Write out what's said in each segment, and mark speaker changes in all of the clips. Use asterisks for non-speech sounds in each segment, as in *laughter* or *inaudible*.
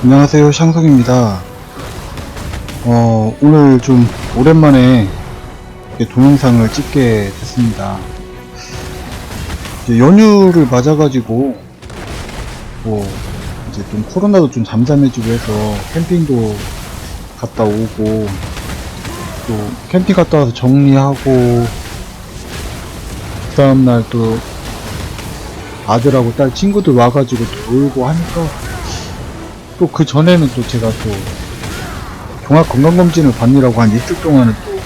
Speaker 1: 안녕하세요 샹송입니다. 어 오늘 좀 오랜만에 동영상을 찍게 됐습니다. 연휴를 맞아가지고 뭐 이제 좀 코로나도 좀 잠잠해지고 해서 캠핑도 갔다 오고 또 캠핑 갔다 와서 정리하고 그 다음날 또 아들하고 딸 친구들 와가지고 또 놀고 하니까 또 그 전에는 또 제가 또 종합 건강검진을 받느라고 한 이틀 동안은 또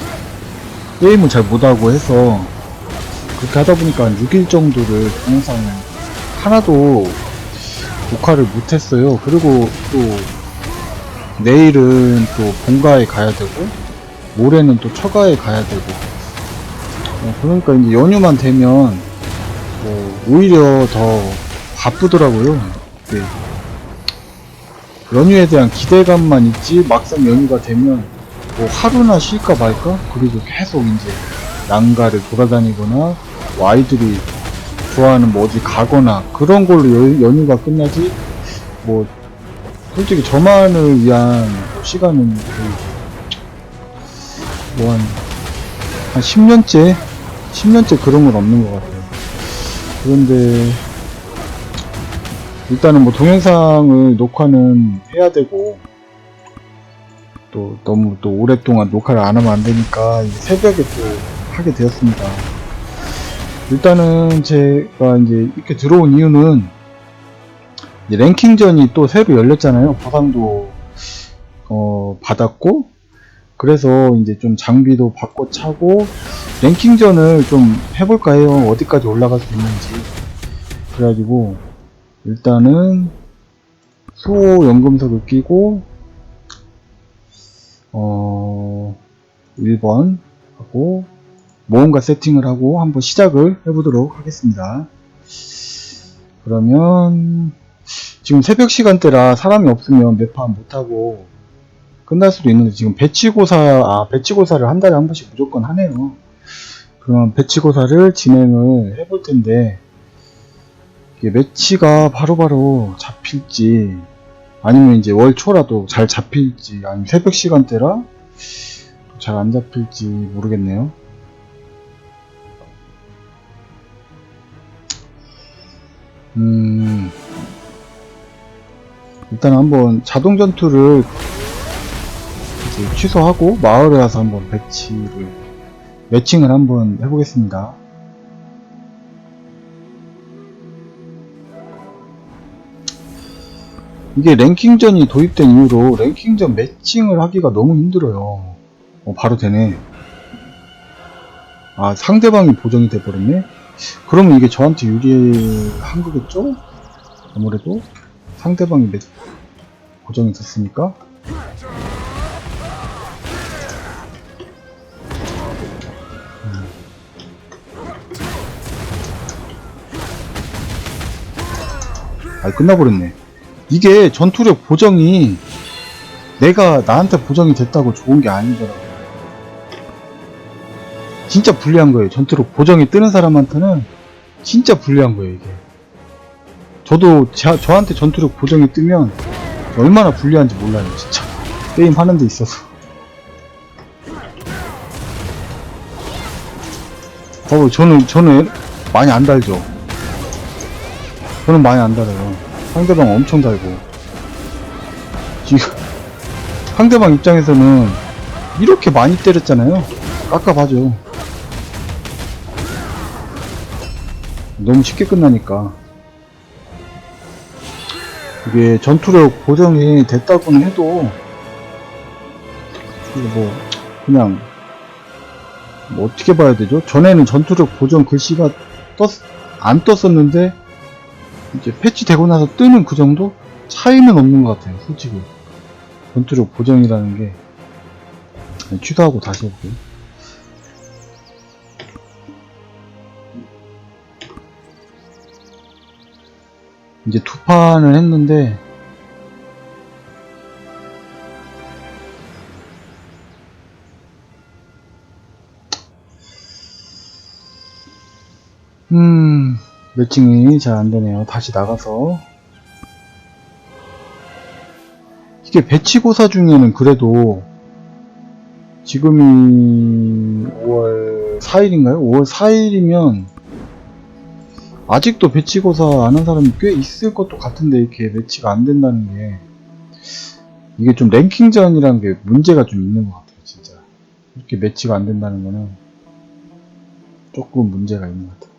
Speaker 1: 게임을 잘 못하고 해서 그렇게 하다 보니까 한 6일 정도를 동영상을 하나도 녹화를 못했어요. 그리고 또 내일은 또 본가에 가야 되고 모레는 또 처가에 가야 되고 어, 그러니까 이제 연휴만 되면 뭐 오히려 더 바쁘더라고요. 네. 연휴에 대한 기대감만 있지 막상 연휴가 되면 뭐 하루나 쉴까 말까? 그리고 계속 이제 난가를 돌아다니거나 뭐 아이들이 좋아하는 뭐 어디 가거나 그런 걸로 연, 연휴가 끝나지 뭐 솔직히 저만을 위한 뭐 시간은 뭐한 한 10년째? 10년째 그런 건 없는 것 같아요. 그런데 일단은 뭐 동영상을 녹화는 해야 되고 또 너무 또 오랫동안 녹화를 안 하면 안 되니까 새벽에 또 하게 되었습니다. 일단은 제가 이제 이렇게 들어온 이유는 랭킹전이 또 새로 열렸잖아요. 보상도 어, 받았고 그래서 이제 좀 장비도 바꿔 차고 랭킹전을 좀 해볼까 해요. 어디까지 올라갈 수 있는지. 그래가지고 일단은 수호 연금석을 끼고 어 1번 하고 모험가 세팅을 하고 한번 시작을 해보도록 하겠습니다. 그러면 지금 새벽 시간대라 사람이 없으면 매판 못하고 끝날 수도 있는데 지금 배치고사 아 배치고사를 한 달에 한 번씩 무조건 하네요. 그러면 배치고사를 진행을 해볼 텐데 매치가 바로 바로 잡힐지 아니면 이제 월 초라도 잘 잡힐지 아니면 새벽 시간대라 잘 안 잡힐지 모르겠네요. 음 일단 한번 자동 전투를 취소하고 마을에 와서 한번 배치를 매칭을 한번 해보겠습니다. 이게 랭킹전이 도입된 이후로 랭킹전 매칭을 하기가 너무 힘들어요. 어, 바로 되네. 아, 상대방이 보정이 돼버렸네? 그러면 이게 저한테 유리한 거겠죠? 아무래도 상대방이 매, 고정이 됐으니까. 음. 아, 끝나버렸네. 이게 전투력 보정이 내가 나한테 보정이 됐다고 좋은 게 아니더라고요. 진짜 불리한 거예요. 전투력 보정이 뜨는 사람한테는 진짜 불리한 거예요, 이게. 저도 자- 저한테 전투력 보정이 뜨면 얼마나 불리한지 몰라요, 진짜. 게임 하는 데 있어서. 어, 저는, 저는 많이 안 달죠. 저는 많이 안 달아요. 상대방 엄청 달고. 지금, *laughs* 상대방 입장에서는 이렇게 많이 때렸잖아요. 깎아봐죠. 너무 쉽게 끝나니까. 이게 전투력 보정이 됐다고는 해도, 뭐, 그냥, 뭐 어떻게 봐야 되죠? 전에는 전투력 보정 글씨가 떴, 안 떴었는데, 이제 패치되고 나서 뜨는 그 정도? 차이는 없는 것 같아요, 솔직히. 전투력 보정이라는 게. 취소하고 다시 해볼게요. 이제 두 판을 했는데, 음, 매칭이 잘 안되네요. 다시 나가서 이게 배치고사 중에는 그래도 지금이 5월 4일인가요? 5월 4일이면 아직도 배치고사 안한 사람이 꽤 있을 것도 같은데 이렇게 매치가 안 된다는 게 이게 좀 랭킹전이라는 게 문제가 좀 있는 것 같아요 진짜 이렇게 매치가 안 된다는 거는 조금 문제가 있는 것 같아요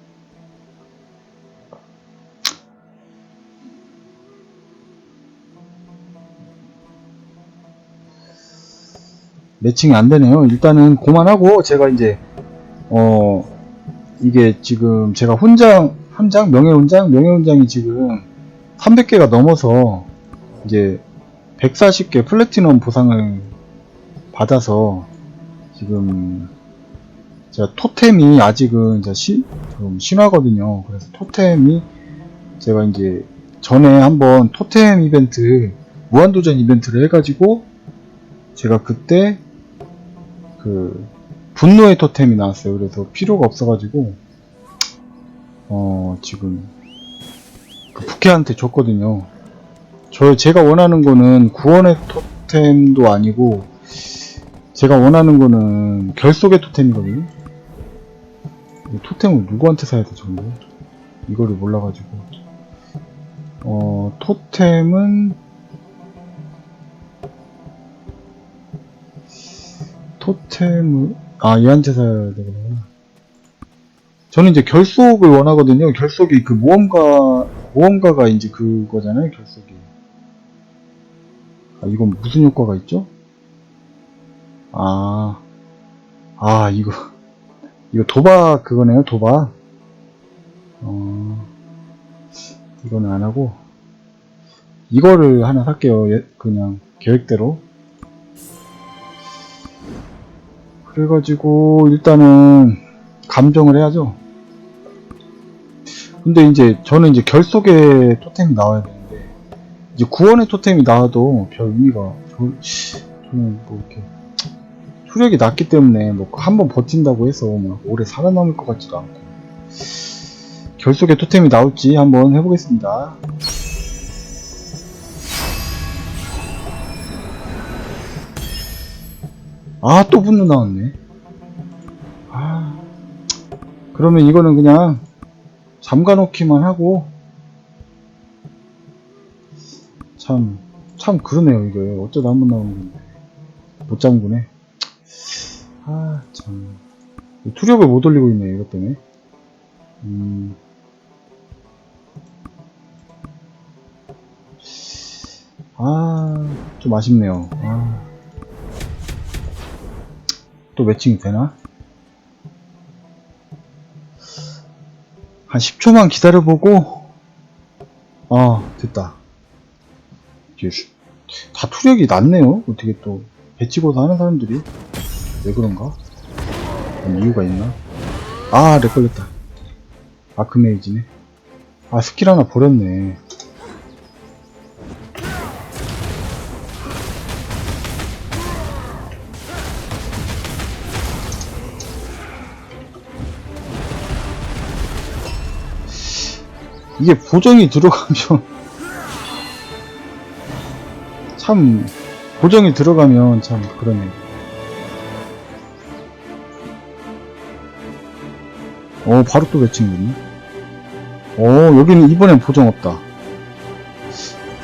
Speaker 1: 매칭이 안 되네요. 일단은 그만하고 제가 이제 어 이게 지금 제가 훈장 훈장 명예 훈장 명예 훈장이 지금 300개가 넘어서 이제 140개 플래티넘 보상을 받아서 지금 제가 토템이 아직은 이제 시, 좀 신화거든요. 그래서 토템이 제가 이제 전에 한번 토템 이벤트 무한도전 이벤트를 해가지고 제가 그때 그 분노의 토템이 나왔어요. 그래서 필요가 없어가지고 어 지금 그 부캐한테 줬거든요. 저 제가 원하는 거는 구원의 토템도 아니고 제가 원하는 거는 결속의 토템이거든요. 이 토템을 누구한테 사야 되죠? 이거를 몰라가지고 어 토템은 토템을 아 얘한테 사야 되구나. 저는 이제 결속을 원하거든요. 결속이 그 모험가 모험가가 이제 그거잖아요 결속이. 아 이건 무슨 효과가 있죠? 아, 아 이거 이거 도박 그거네요 도박. 어 이거는 안 하고 이거를 하나 살게요 예, 그냥 계획대로 그래가지고 일단은 감정을 해야죠. 근데 이제 저는 이제 결속의 토템이 나와야 되는데 이제 구원의 토템이 나와도 별 의미가 저, 저는 뭐 이렇게 수력이 낮기 때문에 뭐 한 번 버틴다고 해서 막 오래 살아남을 것 같지도 않고 결속의 토템이 나올지 한번 해보겠습니다. 아, 또 분노 나왔네. 아, 그러면 이거는 그냥 잠가놓기만 하고, 참, 참 그러네요, 이거. 어쩌다 한 번 나오는 건데. 못 잠그네. 아, 참. 투력을 못 올리고 있네, 이것 때문에. 음. 아, 좀 아쉽네요. 아. 또 매칭이 되나? 한 10초만 기다려보고 아 됐다 이제 수- 다 투력이 낮네요 어떻게 또 배치고사 하는 사람들이 왜 그런가? 뭔 이유가 있나? 아렉 걸렸다 아크메이지네 아 스킬 하나 버렸네 이게 보정이 들어가면 *laughs* 참 보정이 들어가면 참 그러네. 어 바로 또 매칭이네. 어 여기는 이번엔 보정 없다.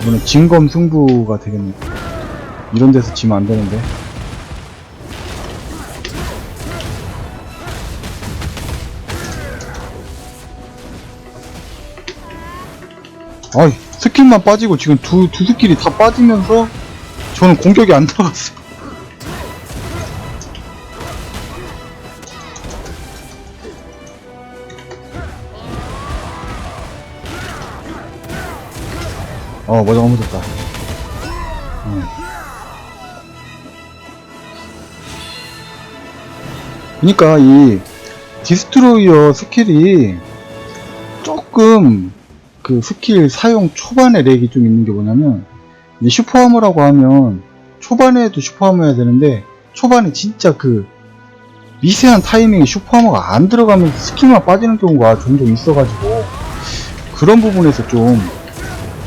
Speaker 1: 이번엔 진검 승부가 되겠네. 이런 데서 지면 안 되는데. 아이, 스킬만 빠지고 지금 두, 두 스킬이 다 빠지면서 저는 공격이 안 들어갔어요. 어, 모자 넘어졌다. 음. 그니까 이 디스트로이어 스킬이 조금 그 스킬 사용 초반에 렉이 좀 있는 게 뭐냐면 슈퍼하머라고 하면 초반에도 슈퍼하머 해야 되는데 초반에 진짜 그 미세한 타이밍에 슈퍼하머가 안 들어가면서 스킬만 빠지는 경우가 종종 있어가지고 그런 부분에서 좀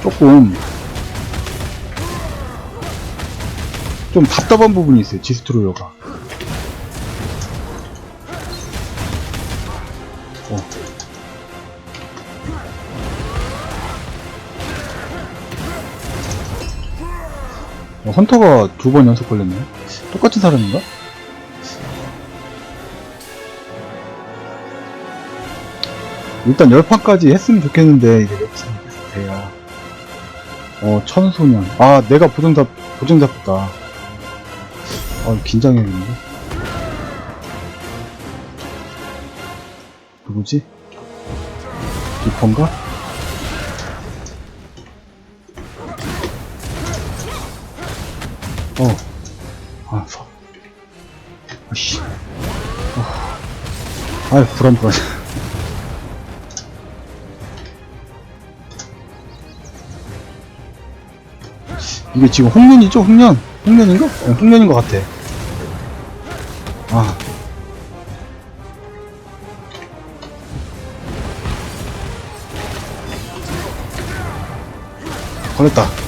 Speaker 1: 조금 좀 답답한 부분이 있어요, 디스트로이어가. 어, 헌터가 두 번 연속 걸렸네. 똑같은 사람인가? 일단 10판까지 했으면 좋겠는데, 이제 몇 판이 계속 돼야. 어, 천소년. 아, 내가 보정 잡, 보정 잡다. 어, 긴장해야겠는데? 누구지? 리퍼인가? 어. 아, 서. 아씨. 어. 아유, 불안, 불안. 이게 지금 홍련이죠? 홍련? 홍련인가? 어, 홍련인 것 같아. 아. 걸렸다.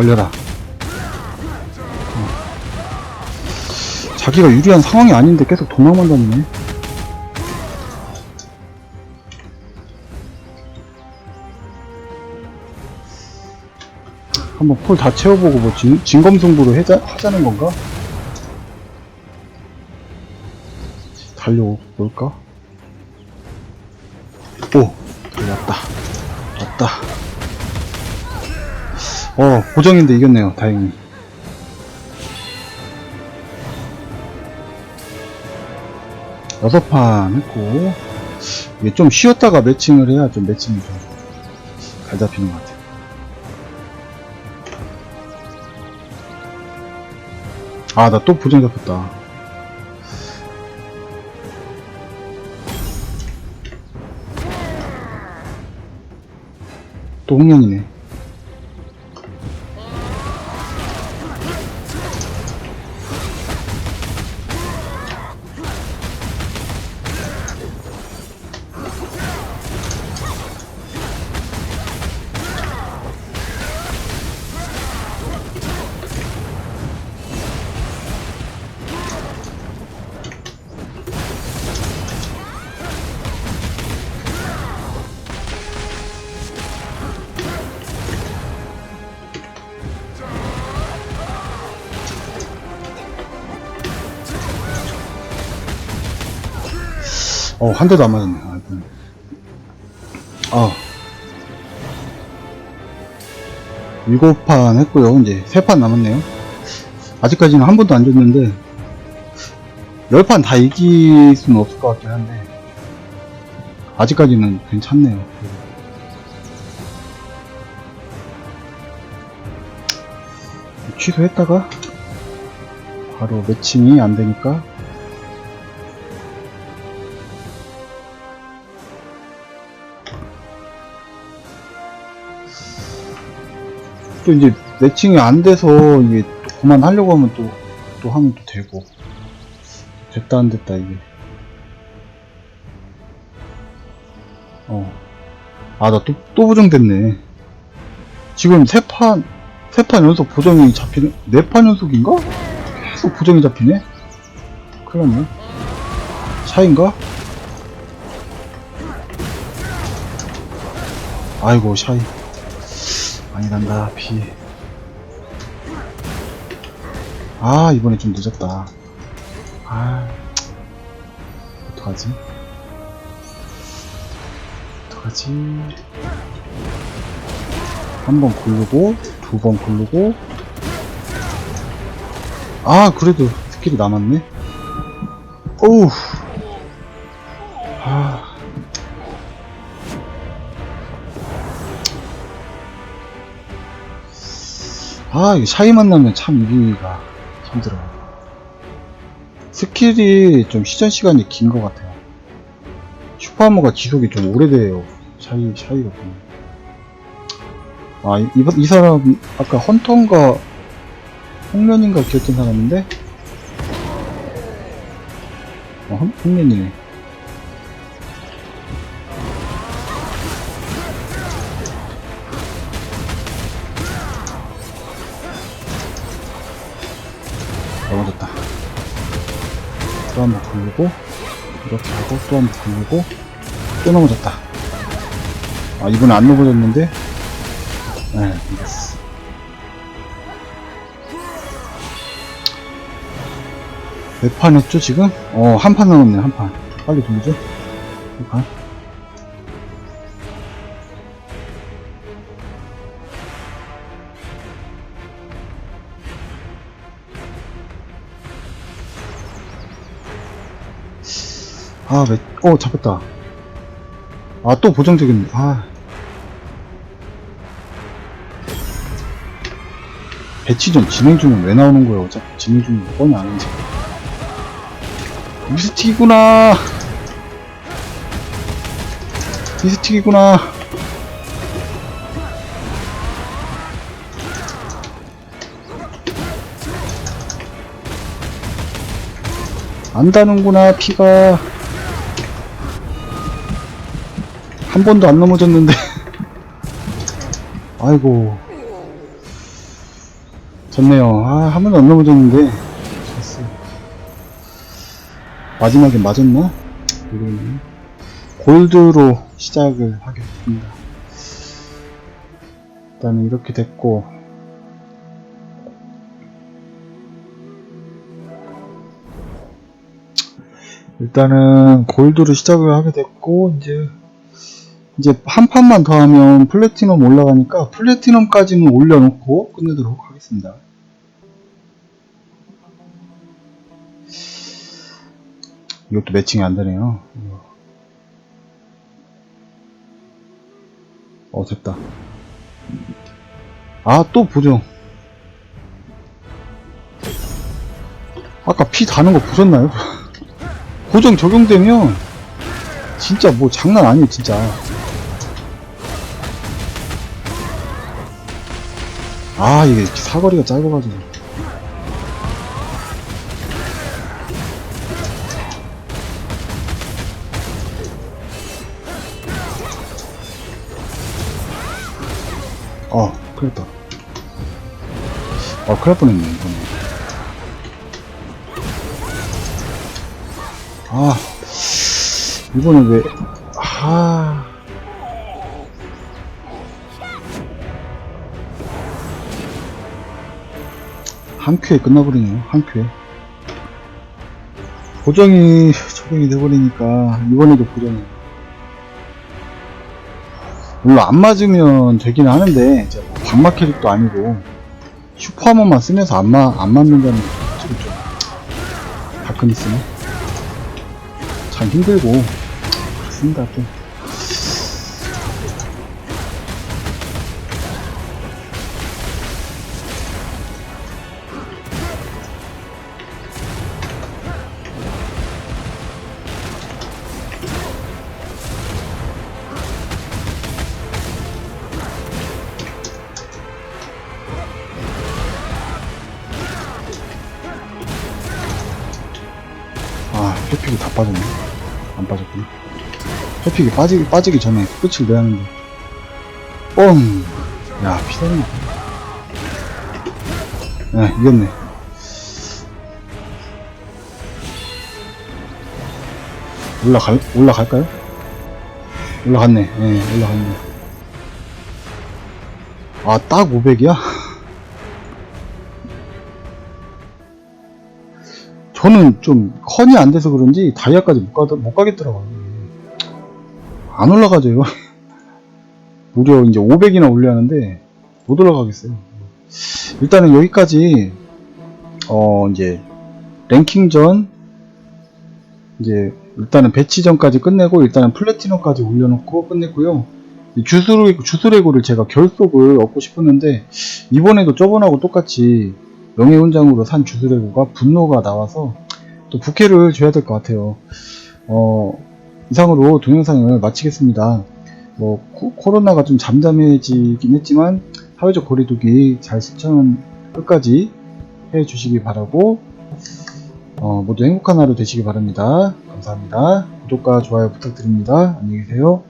Speaker 1: 걸려라. 어. 자기가 유리한 상황이 아닌데 계속 도망만 다니네. 한번 폴 다 채워보고 뭐 진, 진검승부로 해자, 하자는 건가? 달려올까? 오! 달렸다. 왔다. 어, 고정인데 이겼네요, 다행히. 여섯 판 했고, 이게 좀 쉬었다가 매칭을 해야 좀 매칭이 좀 잘 잡히는 것 같아요. 아, 나 또 보정 잡혔다. 또 홍련이네. 어, 한 대도 안 맞았네. 아. 일곱 판 했고요. 이제 세판 남았네요. 아직까지는 한 번도 안 졌는데, 열판다 이길 수는 없을 것 같긴 한데, 아직까지는 괜찮네요. 취소했다가, 바로 매칭이 안 되니까, 또 이제 매칭이 안 돼서 이게 또 그만 하려고 하면 또, 또 하면 또 되고. 됐다 안 됐다 이게. 어. 아, 나 또, 또 보정됐네. 지금 세 판, 세 판 연속 보정이 잡히는, 네 판 연속인가? 계속 보정이 잡히네? 큰일 났네. 샤인가? 아이고, 샤이. 많이 난다 비. 아 이번에 좀 늦었다. 아 어떡하지? 어떡하지? 한 번 굴르고 두 번 굴르고 아 그래도 스킬이 남았네. 어우 아, 이게 샤이 만나면 참 이기기가 힘들어. 스킬이 좀 시전 시간이 긴 것 같아요. 슈퍼하머가 지속이 좀 오래돼요. 샤이, 샤이가 보면. 아, 이, 이, 이 사람, 아까 헌터인가, 홍련인가 기었던 사람인데? 어, 홍, 홍련이네. 굴리고, 이렇게 하고, 또 한번 굴리고, 또 넘어졌다. 아, 이번에 안 넘어졌는데? 네, 이겼어. 몇 판 했죠, 지금? 어, 한 판 남았네, 한 판. 빨리 돌리죠? 한 판. 아, 몇, 어, 잡혔다. 아, 또 보정적인, 아. 배치 전 진행 중은 왜 나오는 거예요? 어차피 진행 거 뻔히 아는데. 미스틱이구나. 미스틱이구나. 안다는구나, 피가. 한 번도 안 넘어졌는데. *laughs* 아이고. 좋네요. 아, 한 번도 안 넘어졌는데. 됐어. 마지막에 맞았나? 모르겠네. 골드로 시작을 하겠습니다. 일단은 이렇게 됐고. 일단은 골드로 시작을 하게 됐고, 이제 이제 한 판만 더 하면 플래티넘 올라가니까 플래티넘까지는 올려놓고 끝내도록 하겠습니다. 이것도 매칭이 안 되네요. 어, 됐다. 아, 또 보정. 아까 피 다는 거 보셨나요? *laughs* 보정 적용되면 진짜 뭐 장난 아니에요, 진짜. 아, 이게 사거리가 짧아가지고. 어, 큰일 났다. 어, 큰일 날 뻔했네, 이거는. 아, 이번에 왜, 아. 한 큐에 끝나버리네요, 한 큐에. 고정이 적용이 돼버리니까, 이번에도 고정이. 물론 안 맞으면 되긴 하는데, 뭐 방막 캐릭도 아니고, 슈퍼 한 번만 쓰면서 안, 마, 안 맞는다는 게 솔직히 좀, 다크니스는. 참 힘들고, 그렇습니다, 좀. 픽이 빠지기, 빠지기 전에 끝을 내야 하는데. 뻥! 야, 피다리네. 네, 이겼네. 올라갈, 올라갈까요? 올라갔네. 예, 올라갔네. 아, 딱 500이야? *laughs* 저는 좀 컨이 안 돼서 그런지 다이아까지 못, 가, 못 가겠더라고요. 안 올라가져요. *laughs* 무려 이제 500이나 올려야 하는데 못 올라가겠어요. 일단은 여기까지 어 이제 랭킹전 이제 일단은 배치전까지 끝내고 일단은 플래티넘까지 올려놓고 끝냈고요. 이 주스레, 주스레고를 제가 결속을 얻고 싶었는데 이번에도 저번하고 똑같이 명예훈장으로 산 주스레고가 분노가 나와서 또 부캐를 줘야 될 것 같아요. 어, 이상으로 동영상을 마치겠습니다. 뭐 코, 로나가 좀 잠잠해지긴 했지만 사회적 거리두기 잘 실천 끝까지 해 주시기 바라고 어, 모두 행복한 하루 되시기 바랍니다. 감사합니다. 구독과 좋아요 부탁드립니다. 안녕히 계세요.